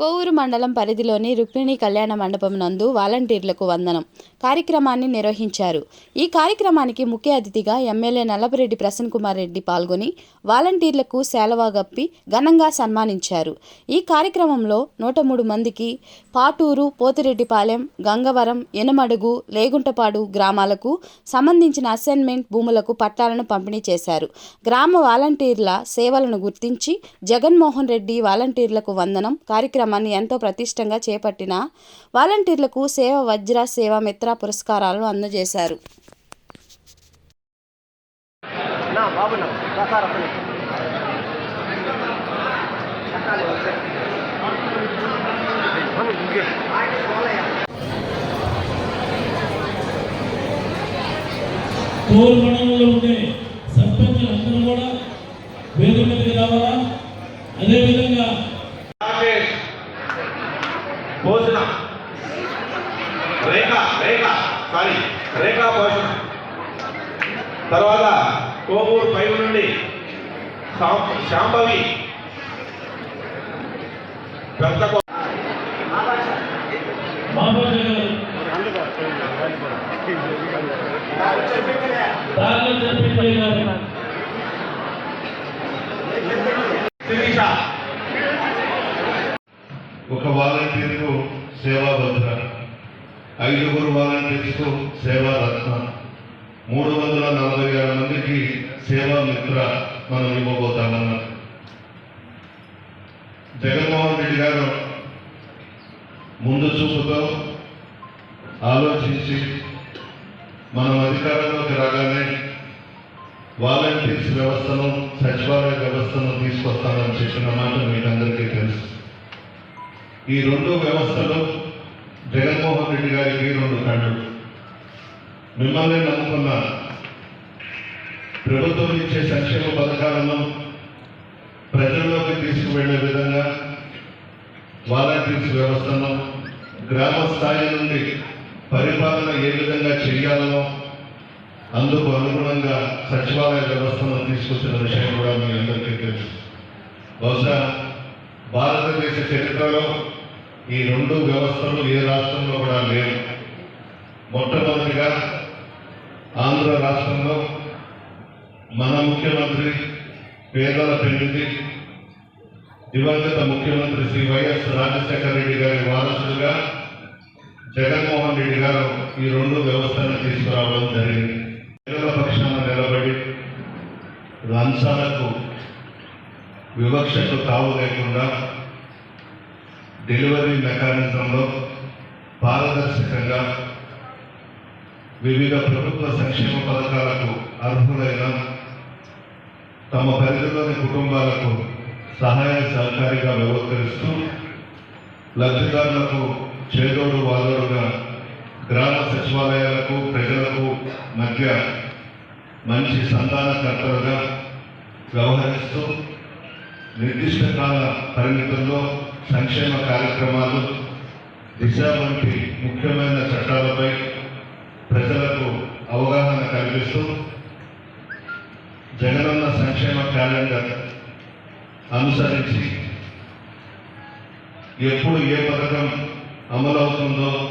కోవూరు మండలం పరిధిలోని రుక్మిణి కళ్యాణ మండపం నందు వాలంటీర్లకు వందనం. కార్యక్రమాన్ని నిర్వహించారు. ఈ కార్యక్రమానికి ముఖ్య అతిథిగా ఎమ్మెల్యే నల్లపరెడ్డి ప్రసన్న కుమార్ రెడ్డి పాల్గొని వాలంటీర్లకు సేలవాగప్పి ఘనంగా సన్మానించారు. ఈ కార్యక్రమంలో నూట మూడు మందికి పాటూరు పోతిరెడ్డిపాలెం గంగవరం ఎనమడుగు లేగుంటపాడు గ్రామాలకు సంబంధించిన అసైన్మెంట్ భూములకు పట్టాలను పంపిణీ చేశారు. గ్రామ వాలంటీర్ల సేవలను గుర్తించి జగన్మోహన్ రెడ్డి వాలంటీర్లకు వందనం కార్యక్రమాన్ని ఎంతో ప్రతిష్టంగా చేపట్టిన వాలంటీర్లకు సేవ వజ్ర సేవ మిత్ర పురస్కారాలను అందజేశారు. నా కోరు మండలంలో ఉండే సర్పంచులు అందరూ కూడా వేదిక మీదకి రావాలా? అదేవిధంగా రాజేష్ భోజన. రేఖ రేఖ సారీ రేఖా భోజన. తర్వాత కోమూరు పైపు నుండి శాంభవి పెద్ద కో- బాబాజీ గారు దారిలో ఒక వాలంటీర్కు సేవా భద్ర ఐదుగురు వాలంటీర్స్కు సేవా రత్న మూడు వందల నలభై ఆరు మందికి సేవా మిత్ర మనం ఇవ్వబోతామన్నారు జగన్మోహన్ రెడ్డి గారు ముందు చూపుతో ఆలోచించి మనం అధికారంలోకి రాగానే వాలంటీర్స్ వ్యవస్థను సచివాలయ వ్యవస్థను తీసుకొస్తామని చెప్పిన మాట మీకందరికీ తెలుసు. ఈ రెండు వ్యవస్థలు జగన్మోహన్ రెడ్డి గారికి రెండు కళ్ళు. మిమ్మల్ని నమ్ముకున్న ప్రభుత్వం ఇచ్చే సంక్షేమ పథకాలను ప్రజల్లోకి తీసుకువెళ్ళే విధంగా వాలంటీర్స్ వ్యవస్థను గ్రామ స్థాయి నుండి పరిపాలన ఏ విధంగా చేయాలనో అందుకు అనుగుణంగా సచివాలయ వ్యవస్థను తీసుకొచ్చిన విషయం కూడా మీ అందరికీ తెలుసు. బహుశా భారతదేశ చరిత్రలో ఈ రెండు వ్యవస్థలు ఏ రాష్ట్రంలో కూడా లేవు. మొట్టమొదటిగా ఆంధ్ర రాష్ట్రంలో మన ముఖ్యమంత్రి పేదల పెళ్ళిది దివంగత ముఖ్యమంత్రి శ్రీ వైఎస్ రాజశేఖర రెడ్డి గారి వారసులుగా జగన్మోహన్ రెడ్డి గారు ఈ రెండు వ్యవస్థలను తీసుకురావడం జరిగింది. పేదల పక్షాన నిలబడి లంచాలకు వివక్షకు తావు లేకుండా డెలివరీ మెకానిజంలో పారదర్శకంగా వివిధ ప్రభుత్వ సంక్షేమ పథకాలకు అర్హులైన తమ పరిధిలోని కుటుంబాలకు సహాయ సహకారిగా వ్యవహరిస్తూ లబ్ధిదారులకు చేదోడు వాదోడుగా గ్రామ సచివాలయాలకు ప్రజలకు మధ్య మంచి సంతానకర్తలుగా వ్యవహరిస్తూ నిర్దిష్ట కాల పరిమితుల్లో సంక్షేమ కార్యక్రమాలు దిశ వంటి ముఖ్యమైన చట్టాలపై ప్రజలకు అవగాహన కల్పిస్తూ జగనన్న సంక్షేమ క్యాలెండర్ అనుసరించి ఎప్పుడు ఏ పథకం అమలవుతుందో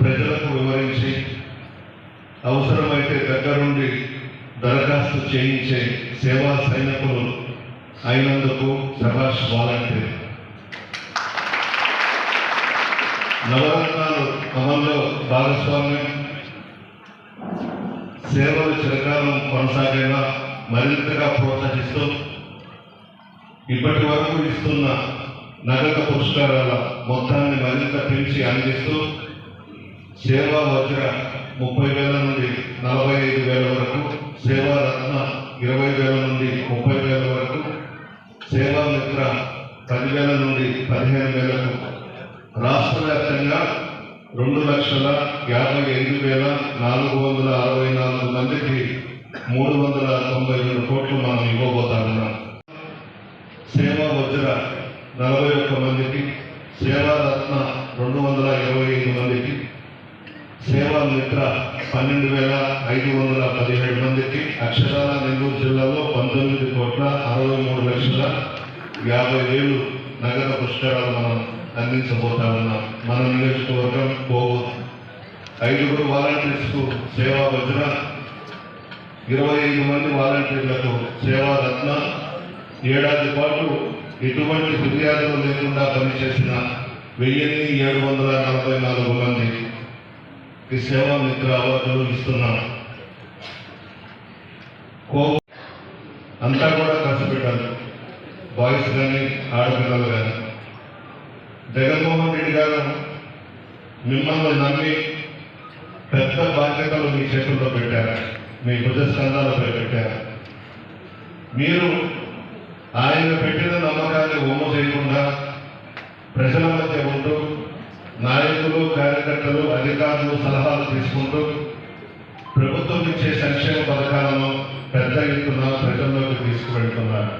ప్రజలకు వివరించి అవసరమైతే దగ్గరుండి దరఖాస్తు చేయించే సేవా సైనికులు అయినందుకు సభాష్ వాలంటీర్. నవరత్నాలు అమల్లో భాగస్వామ్యం. సేవలు చిరకాలం కొనసాగేలా మరింతగా ప్రోత్సహిస్తూ ఇప్పటి వరకు ఇస్తున్న నగదు పురస్కారాల మొత్తాన్ని మరింత పెంచి అందిస్తూ సేవా వజ్ర ముప్పై వేల నుండి నలభై ఐదు వేల వరకు సేవా రత్న ఇరవై వేల నుండి ముప్పై వేల వరకు సేవా మిత్ర పదివేల నుండి పదిహేను వేలకు రాష్ట్ర వ్యాప్తంగా రెండు లక్షల యాభై ఐదు వేల నాలుగు వందల అరవై నాలుగు మందికి మూడు వందల తొంభై రెండు కోట్లు మనం ఇవ్వబోతామన్నాం సేవా వజ్ర నలభై ఒక్క మందికి సేవా రత్న రెండు వందల ఇరవై ఐదు మందికి సేవా మిత్ర పన్నెండు వేల ఐదు వందల పదిహేడు మందికి అక్షరాల నెల్లూరు జిల్లాలో పంతొమ్మిది కోట్ల అరవై మూడు లక్షల యాభై వేలు నగర పుష్కరాలు మనం అందించబోతా ఉన్నాం మన నియోజకవర్గం పోవు ఐదుగురు వాలంటీర్స్కు సేవా వజ్ర ఇరవై ఐదు మంది వాలంటీర్లకు సేవా రత్న ఏడాది పాటు ఎటువంటి ఫిర్యాదులు లేకుండా పనిచేసిన వెయ్యిన్ని ఏడు వందల నలభై నాలుగు మందికి ఈ సేవా మిత్ర అవార్డులు ఇస్తున్నాం కో అంతా కూడా కష్టపెట్టారు బాయ్స్ కానీ ఆడపిల్లలు కానీ జగన్మోహన్ రెడ్డి గారు మిమ్మల్ని నమ్మి పెద్ద బాధ్యతలు మీ చేతుల్లో పెట్టారు. మీ భుజస్కంధాలపై పెట్టారు. మీరు ఆయన పెట్టిన నమ్మకాన్ని ఒమ్ము చేయకుండా ప్రజల మధ్య ఉంటూ నాయకులు కార్యకర్తలు అధికారులు సలహాలు తీసుకుంటూ ప్రభుత్వం ఇచ్చే సంక్షేమ పథకాలను పెద్ద ఎత్తున ప్రజల్లోకి తీసుకువెళ్తున్నారు.